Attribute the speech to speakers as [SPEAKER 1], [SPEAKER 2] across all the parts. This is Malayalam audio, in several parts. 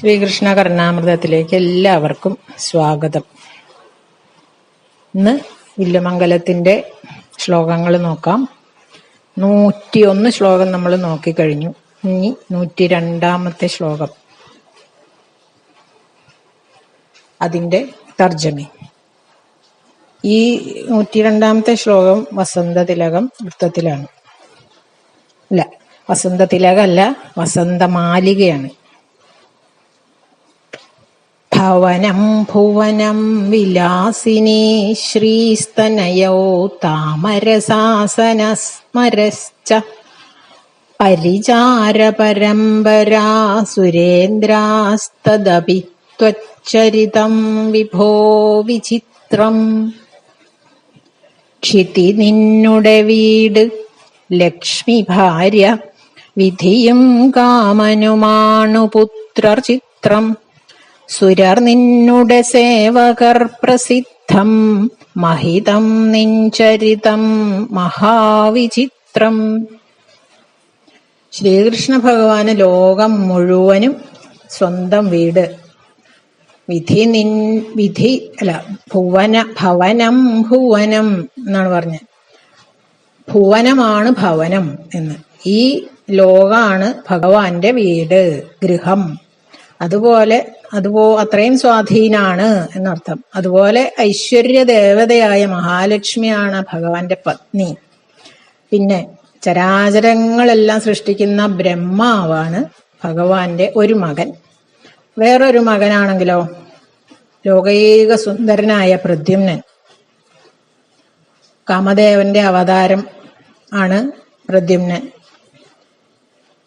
[SPEAKER 1] ശ്രീകൃഷ്ണ കർണാമൃതത്തിലേക്ക് എല്ലാവർക്കും സ്വാഗതം. ഇന്ന് വില്ലുമംഗലത്തിന്റെ ശ്ലോകങ്ങൾ നോക്കാം. നൂറ്റിയൊന്ന് ശ്ലോകം നമ്മൾ നോക്കിക്കഴിഞ്ഞു. ഇനി നൂറ്റി രണ്ടാമത്തെ ശ്ലോകം. അതിന്റെ തർജമി ഈ നൂറ്റി രണ്ടാമത്തെ ശ്ലോകം വസന്തതിലകം വൃത്തത്തിലാണ്. അല്ല വസന്തതിലകല്ല വസന്തമാലികയാണ് ഭവനം ഭുവനം വിലാസിനി ശ്രീസ്തനയോ താമരസാസനസ്മരശ്ച പരിചാരപരമ്പരാ സുരേന്ദ്രാസ്തദപി ത്വച്ചരിതം വിഭോ വിചിത്രം. ക്ഷിതി നിന്നുടെ വീട് ലക്ഷ്മി ഭാര്യ വിധിയും കാമനുമാണു പുത്രർ ചിത്രം. സുരർ നിന്നുടെ സേവകർ പ്രസിദ്ധം മഹിതം നിഞ്ചരിതം മഹാവിചിത്രം. ശ്രീകൃഷ്ണ ഭഗവാന് ലോകം മുഴുവനും സ്വന്തം വീട്. വിധി നിൻ വിധി അല്ല ഭുവന ഭവനം ഭുവനം എന്നാണ് പറഞ്ഞത് ഭുവനമാണ് ഭവനം എന്ന്. ഈ ലോകാണ് ഭഗവാന്റെ വീട് ഗൃഹം. അതുപോലെ അതുപോ അത്രയും സ്വാധീനാണ് എന്നർത്ഥം. അതുപോലെ ഐശ്വര്യ ദേവതയായ മഹാലക്ഷ്മിയാണ് ഭഗവാന്റെ പത്നി. പിന്നെ ചരാചരങ്ങളെല്ലാം സൃഷ്ടിക്കുന്ന ബ്രഹ്മാവാണ് ഭഗവാന്റെ ഒരു മകൻ. വേറൊരു മകനാണെങ്കിലോ ലോകൈക സുന്ദരനായ പ്രദ്യുമ്നൻ. കാമദേവന്റെ അവതാരം ആണ് പ്രദ്യുമ്നൻ.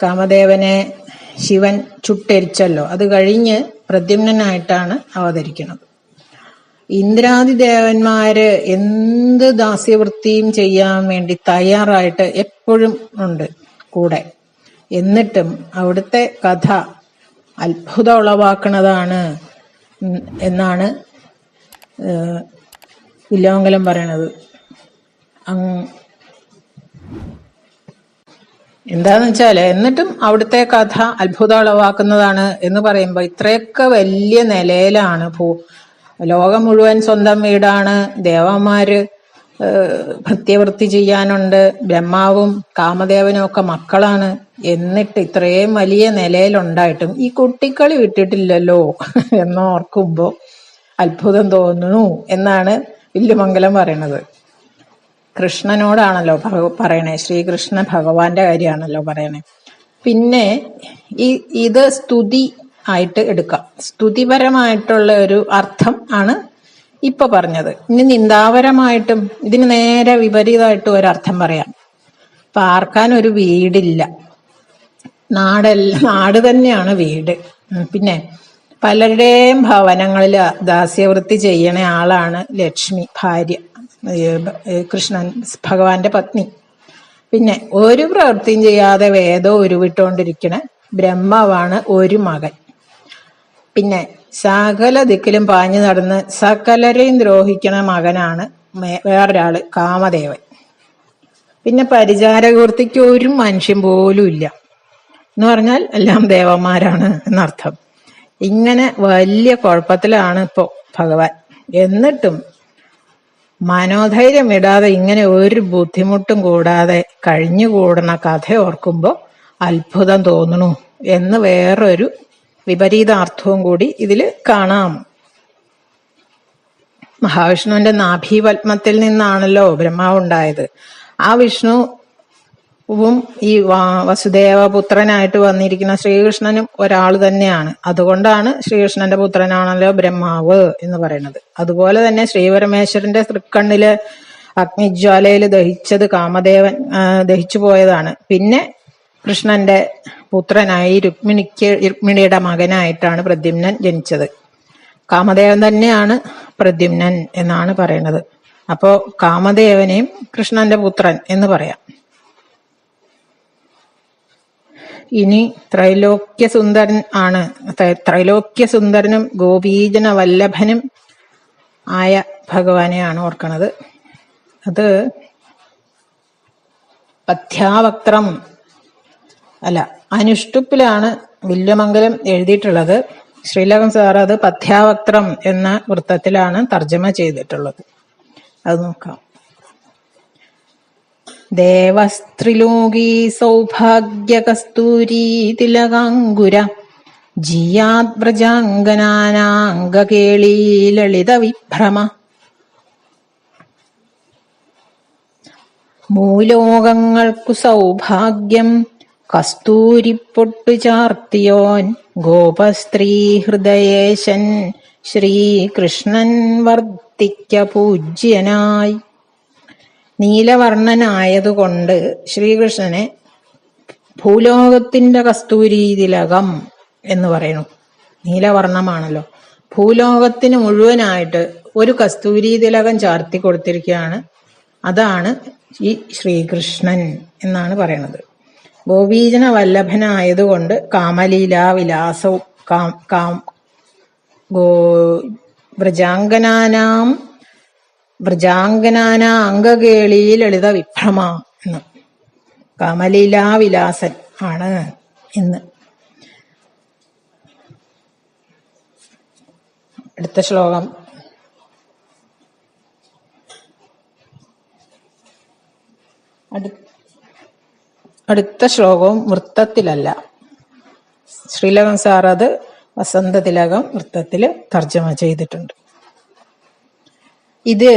[SPEAKER 1] കാമദേവനെ ശിവൻ ചുട്ടരിച്ചല്ലോ. അത് കഴിഞ്ഞ് പ്രദ്യുമ്നായിട്ടാണ് അവതരിക്കുന്നത്. ഇന്ദ്രാദി ദേവന്മാര് എന്ത് ദാസ്യവൃത്തിയും ചെയ്യാൻ വേണ്ടി തയ്യാറായിട്ട് എപ്പോഴും ഉണ്ട് കൂടെ. എന്നിട്ടും അവിടുത്തെ കഥ അത്ഭുതം ഉളവാക്കുന്നതാണ് എന്നാണ് വില്ലോങ്കലം പറയണത് എന്താന്ന് വെച്ചാൽ എന്നിട്ടും അവിടുത്തെ കഥ അത്ഭുതം ഉളവാക്കുന്നതാണ് എന്ന് പറയുമ്പോൾ ഇത്രയൊക്കെ വലിയ നിലയിലാണ് ഭൂ ലോകം മുഴുവൻ സ്വന്തം വീടാണ് ദേവന്മാര് ഭൃത്യവൃത്തി ചെയ്യാനുണ്ട് ബ്രഹ്മാവും കാമദേവനും ഒക്കെ മക്കളാണ്. എന്നിട്ട് ഇത്രയും വലിയ നിലയിലുണ്ടായിട്ടും ഈ കുട്ടിക്കളി വിട്ടിട്ടില്ലല്ലോ എന്നോർക്കുമ്പോ അത്ഭുതം തോന്നുന്നു എന്നാണ് വില്ലുമംഗലം പറയണത്. കൃഷ്ണനോടാണല്ലോ പറയണേ. ശ്രീകൃഷ്ണ ഭഗവാന്റെ കാര്യമാണല്ലോ പറയണേ. പിന്നെ ഈ ഇത് സ്തുതി ആയിട്ട് എടുക്കാം. സ്തുതിപരമായിട്ടുള്ള ഒരു അർത്ഥം ആണ് ഇപ്പൊ പറഞ്ഞത്. ഇനി നിന്ദാപരമായിട്ടും ഇതിന് നേരെ വിപരീതമായിട്ട് ഒരർത്ഥം പറയാം. പാർക്കാൻ ഒരു വീടില്ല. നാടല്ല നാട് തന്നെയാണ് വീട്. പിന്നെ പലരുടെയും ഭവനങ്ങളിൽ ദാസ്യവൃത്തി ചെയ്യണ ആളാണ് ലക്ഷ്മി ഭാര്യ. കൃഷ്ണൻ ഭഗവാന്റെ പത്നി. പിന്നെ ഒരു പ്രവൃത്തിയും ചെയ്യാതെ വേദം ഉരുവിട്ടുകൊണ്ടിരിക്കണ ബ്രഹ്മാവാണ് ഒരു മകൻ. പിന്നെ സകല ദിക്കിലും പാഞ്ഞു നടന്ന് സകലരെയും ദ്രോഹിക്കണ മകനാണ് വേറൊരാൾ കാമദേവൻ. പിന്നെ പരിചാരകൂർത്തിക്ക് ഒരു മനുഷ്യൻ പോലും ഇല്ല. എന്ന് പറഞ്ഞാൽ എല്ലാം ദേവന്മാരാണ് എന്നർത്ഥം. ഇങ്ങനെ വലിയ കുഴപ്പത്തിലാണ് ഇപ്പോ ഭഗവാൻ. എന്നിട്ടും മനോധൈര്യം ഇടാതെ ഇങ്ങനെ ഒരു ബുദ്ധിമുട്ടും കൂടാതെ കഴിഞ്ഞുകൂടുന്ന കഥ ഓർക്കുമ്പോൾ അത്ഭുതം തോന്നണു എന്ന് വേറൊരു വിപരീതാർത്ഥവും കൂടി ഇതിൽ കാണാം. മഹാവിഷ്ണുവിന്റെ നാഭീപത്മത്തിൽ നിന്നാണല്ലോ ബ്രഹ്മാവ് ഉണ്ടായത് ആ വിഷ്ണുവും ഈ വസുദേവ പുത്രനായിട്ട് വന്നിരിക്കുന്ന ശ്രീകൃഷ്ണനും ഒരാൾ തന്നെയാണ്. അതുകൊണ്ടാണ് ശ്രീകൃഷ്ണന്റെ പുത്രനാണല്ലോ ബ്രഹ്മാവ് എന്ന് പറയുന്നത്. അതുപോലെ തന്നെ ശ്രീപരമേശ്വരന്റെ തൃക്കണ്ണിൽ അഗ്നിജ്വാലയിൽ ദഹിച്ചത് കാമദേവൻ ദഹിച്ചു പോയതാണ്. പിന്നെ കൃഷ്ണന്റെ പുത്രനായി രുക്മിണിക്ക് രുക്മിണിയുടെ മകനായിട്ടാണ് പ്രദ്യുമ്നൻ ജനിച്ചത്. കാമദേവൻ തന്നെയാണ് പ്രദ്യുമ്നൻ എന്നാണ് പറയുന്നത്. അപ്പോ കാമദേവനെയും കൃഷ്ണന്റെ പുത്രൻ എന്ന് പറയാം. ഇനി ത്രൈലോക്യ സുന്ദരൻ ആണ്. ത്രൈലോക്യ സുന്ദരനും ഗോപീജന വല്ലഭനും ആയ ഭഗവാനെയാണ് ഓർക്കണത്. അത് പഥ്യാവക്രം അല്ല അനുഷ്ടുപ്പിലാണ് വില്യമംഗലം എഴുതിയിട്ടുള്ളത്. ശ്രീലകൻ സാർ അത് പഥ്യാവക്രം എന്ന വൃത്തത്തിലാണ് തർജമ ചെയ്തിട്ടുള്ളത്. അത് നോക്കാം. ദേവസ്ത്രിലോകീ സൗഭാഗ്യകസ്തൂരീ തിലകാങ്കുര. ജിയാദ്വ്രജാംഗനാനാംഗകേളീ ലളിത വിഭ്രമ മൂലോകങ്ങൾക്കു സൗഭാഗ്യം കസ്തൂരിപ്പൊട്ടു ചാർത്തിയോൻ ഗോപസ്ത്രീ ഹൃദയേശൻ ശ്രീകൃഷ്ണൻ വർത്തിക്ക പൂജ്യനായി. നീലവർണനായതുകൊണ്ട് ശ്രീകൃഷ്ണനെ ഭൂലോകത്തിന്റെ കസ്തൂരി തിലകം എന്ന് പറയുന്നു. നീലവർണമാണല്ലോ. ഭൂലോകത്തിന് മുഴുവനായിട്ട് ഒരു കസ്തൂരി തിലകം ചാർത്തി കൊടുത്തിരിക്കുകയാണ്. അതാണ് ഈ ശ്രീകൃഷ്ണൻ എന്നാണ് പറയുന്നത് ഗോപീജന വല്ലഭനായതുകൊണ്ട് കാമലീലാ വിലാസവും കാം കാം ഗോ വ്രജാംഗനാനാം വ്രജാംഗനാന അംഗകേളി ലളിത വിഭ്രമ എന്ന്. കമലീലാ വിലാസൻ ആണ് ഇന്ന്. അടുത്ത ശ്ലോകം. അടു- അടുത്ത ശ്ലോകവും വൃത്തത്തിലല്ല. ശ്രീലകം സാർ അത് വസന്തതിലകം വൃത്തത്തിൽ തർജമ ചെയ്തിട്ടുണ്ട്. ഇത്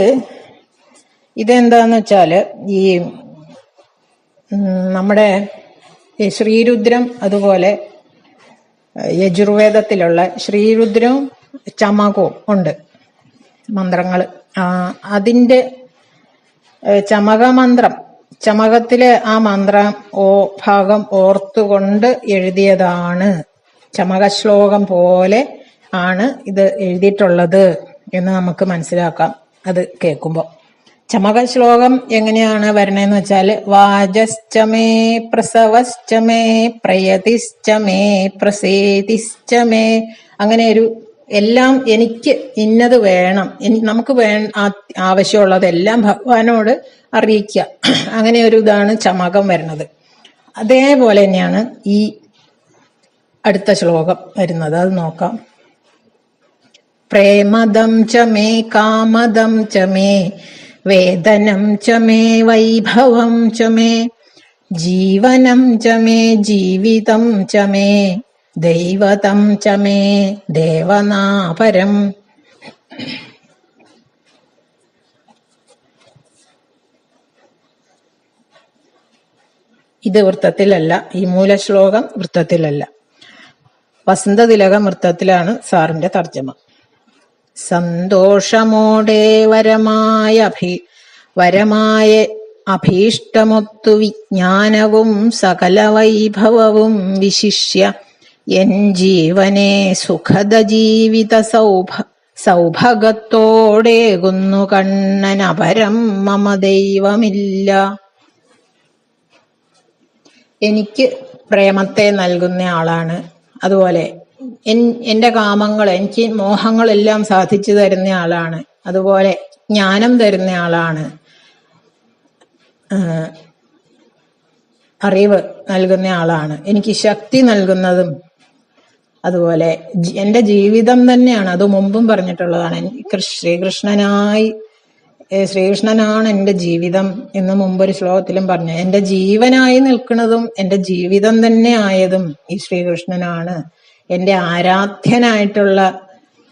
[SPEAKER 1] ഇതെന്താന്ന് വെച്ചാൽ ഈ നമ്മുടെ ശ്രീരുദ്രം അതുപോലെ യജുർവേദത്തിലുള്ള ശ്രീരുദ്രവും ചമകവും ഉണ്ട്. മന്ത്രങ്ങൾ അതിന്റെ ഏഹ് ചമക മന്ത്രം ചമകത്തിലെ ആ മന്ത്രം ഓ ഭാഗം ഓർത്തുകൊണ്ട് എഴുതിയതാണ്. ചമക ശ്ലോകം പോലെ ആണ് ഇത് എഴുതിയിട്ടുള്ളത് എന്ന് നമുക്ക് മനസ്സിലാക്കാം. അത് കേൾക്കുമ്പോൾ ചമക ശ്ലോകം എങ്ങനെയാണ് വരണേന്ന് വെച്ചാൽ വാജശ്ചമേ പ്രസവശ്ചമേ പ്രയതിശ്ചമേ പ്രസേതിശ്ചമേ. അങ്ങനെ ഒരു എല്ലാം എനിക്ക് ഇന്നത് വേണം. നമുക്ക് വേ ആവശ്യമുള്ളതെല്ലാം ഭഗവാനോട് അറിയിക്കുക. അങ്ങനെ ഒരു ഇതാണ് ചമകം വരുന്നത്. അതേപോലെ തന്നെയാണ് ഈ അടുത്ത ശ്ലോകം വരുന്നത്. അത് നോക്കാം. പ്രേമദം ച മേ കാമദം ച മേ വേദനം ച മേ വൈഭവം ച മേ ജീവനം ച മേ ജീവിതം ച മേ ദൈവതം ച മേ ദേവനാപരം. ഇത് വൃത്തത്തിലല്ല ഈ മൂലശ്ലോകം വൃത്തത്തിലല്ല. വസന്തതിലകം വൃത്തത്തിലാണ് സാറിന്റെ തർജമ. സന്തോഷമോടെ വരമായ വരമായ അഭീഷ്ടമൊത്തു വിജ്ഞാനവും സകല വൈഭവവും വിശിഷ്യ. എൻ ജീവനെ സുഖദ ജീവിത സൗഭ സൗഭഗത്തോടേകുന്നു കണ്ണനപരം മമ ദൈവമില്ല. എനിക്ക് പ്രേമത്തെ നൽകുന്ന ആളാണ്. അതുപോലെ എന്റെ കാമങ്ങൾ എനിക്ക് മോഹങ്ങളെല്ലാം സാധിച്ചു തരുന്ന ആളാണ്. അതുപോലെ ജ്ഞാനം തരുന്ന ആളാണ്. അറിവ് നൽകുന്ന ആളാണ്. എനിക്ക് ശക്തി നൽകുന്നതും അതുപോലെ എന്റെ ജീവിതം തന്നെയാണ്. അത് മുമ്പും പറഞ്ഞിട്ടുള്ളതാണ്. ശ്രീകൃഷ്ണനായി ശ്രീകൃഷ്ണനാണ് എന്റെ ജീവിതം എന്ന് മുമ്പൊരു ശ്ലോകത്തിലും പറഞ്ഞു. എന്റെ ജീവനായി നിൽക്കുന്നതും എന്റെ ജീവിതം തന്നെ ആയതും ഈ ശ്രീകൃഷ്ണനാണ്. എന്റെ ആരാധ്യനായിട്ടുള്ള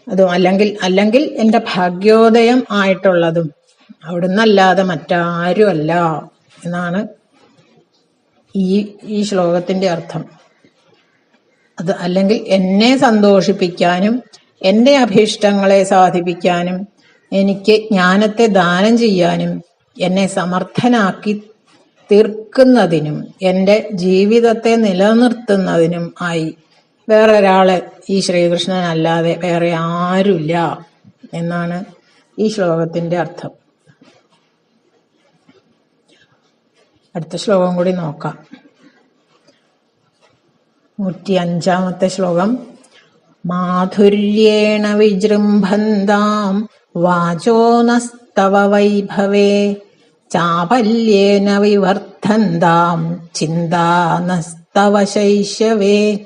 [SPEAKER 1] അതും അല്ലെങ്കിൽ അല്ലെങ്കിൽ എന്റെ ഭാഗ്യോദയം ആയിട്ടുള്ളതും അവിടുന്നല്ലാതെ മറ്റാരുമല്ല എന്നാണ് ഈ ഈ ശ്ലോകത്തിന്റെ അർത്ഥം. അത് അല്ലെങ്കിൽ എന്നെ സന്തോഷിപ്പിക്കാനും എന്റെ അഭീഷ്ടങ്ങളെ സാധിപ്പിക്കാനും എനിക്ക് ജ്ഞാനത്തെ ദാനം ചെയ്യാനും എന്നെ സമർത്ഥനാക്കി തീർക്കുന്നതിനും എന്റെ ജീവിതത്തെ നിലനിർത്തുന്നതിനും ആയി വേറെ ഒരാൾ ഈ ശ്രീകൃഷ്ണൻ അല്ലാതെ വേറെ ആരുമില്ല എന്നാണ് ഈ ശ്ലോകത്തിന്റെ അർത്ഥം. അടുത്ത ശ്ലോകം കൂടി നോക്കാം. നൂറ്റി അഞ്ചാമത്തെ ശ്ലോകം. മാധുര്യേണ വിജൃംഭന്താം വാചോ നസ്തവ വൈഭവേ ചാപല്യേന വിവർദ്ധന്താം ചിന്താ നസ്തവ ശൈശവേ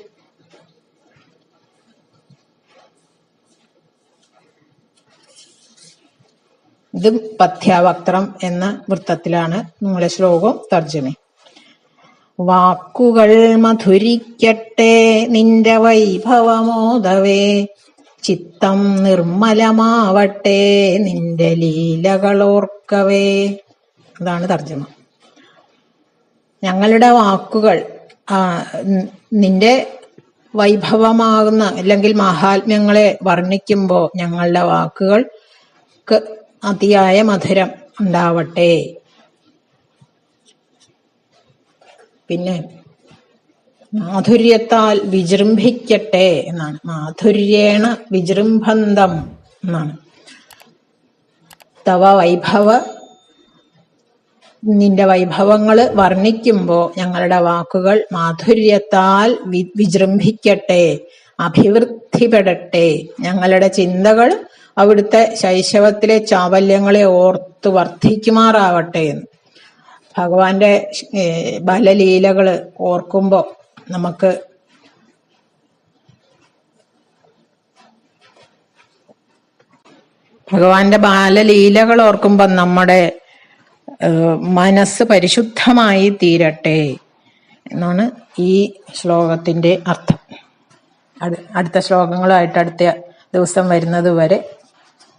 [SPEAKER 1] ഇത് പഥ്യാവക്ത്രം എന്ന വൃത്തത്തിലാണ് നമ്മളെ ശ്ലോകവും തർജമ. വാക്കുകൾ മധുരിക്കട്ടെ നിന്റെ വൈഭവമോദവേ ചിത്തം നിർമ്മലമാവട്ടെ നിന്റെ ലീലകളോർക്കവേ. അതാണ് തർജമ. ഞങ്ങളുടെ വാക്കുകൾ നിന്റെ വൈഭവമാകുന്ന അല്ലെങ്കിൽ മഹാത്മ്യങ്ങളെ വർണിക്കുമ്പോൾ ഞങ്ങളുടെ വാക്കുകൾക്ക് അതിയായ മധുരം ഉണ്ടാവട്ടെ. പിന്നെ മാധുര്യത്താൽ വിജൃംഭിക്കട്ടെ എന്നാണ്. മാധുര്യേണ വിജൃംഭന്തം എന്നാണ്. തവ വൈഭവ നിന്റെ വൈഭവങ്ങൾ വർണിക്കുമ്പോൾ ഞങ്ങളുടെ വാക്കുകൾ മാധുര്യത്താൽ വിജൃംഭിക്കട്ടെ അഭിവൃദ്ധിപ്പെടട്ടെ. ഞങ്ങളുടെ ചിന്തകൾ അവിടുത്തെ ശൈശവത്തിലെ ചാവല്യങ്ങളെ ഓർത്ത് വർദ്ധിക്കുമാറാവട്ടെ എന്ന്. ഭഗവാന്റെ ബലലീലകൾ ഓർക്കുമ്പോൾ നമുക്ക് ഭഗവാന്റെ ബാലലീലകൾ ഓർക്കുമ്പോൾ നമ്മുടെ മനസ്സ് പരിശുദ്ധമായി തീരട്ടെ എന്നാണ് ഈ ശ്ലോകത്തിന്റെ അർത്ഥം. അടുത്ത ശ്ലോകങ്ങളുമായിട്ട് അടുത്ത ദിവസം വരുന്നത് വരെ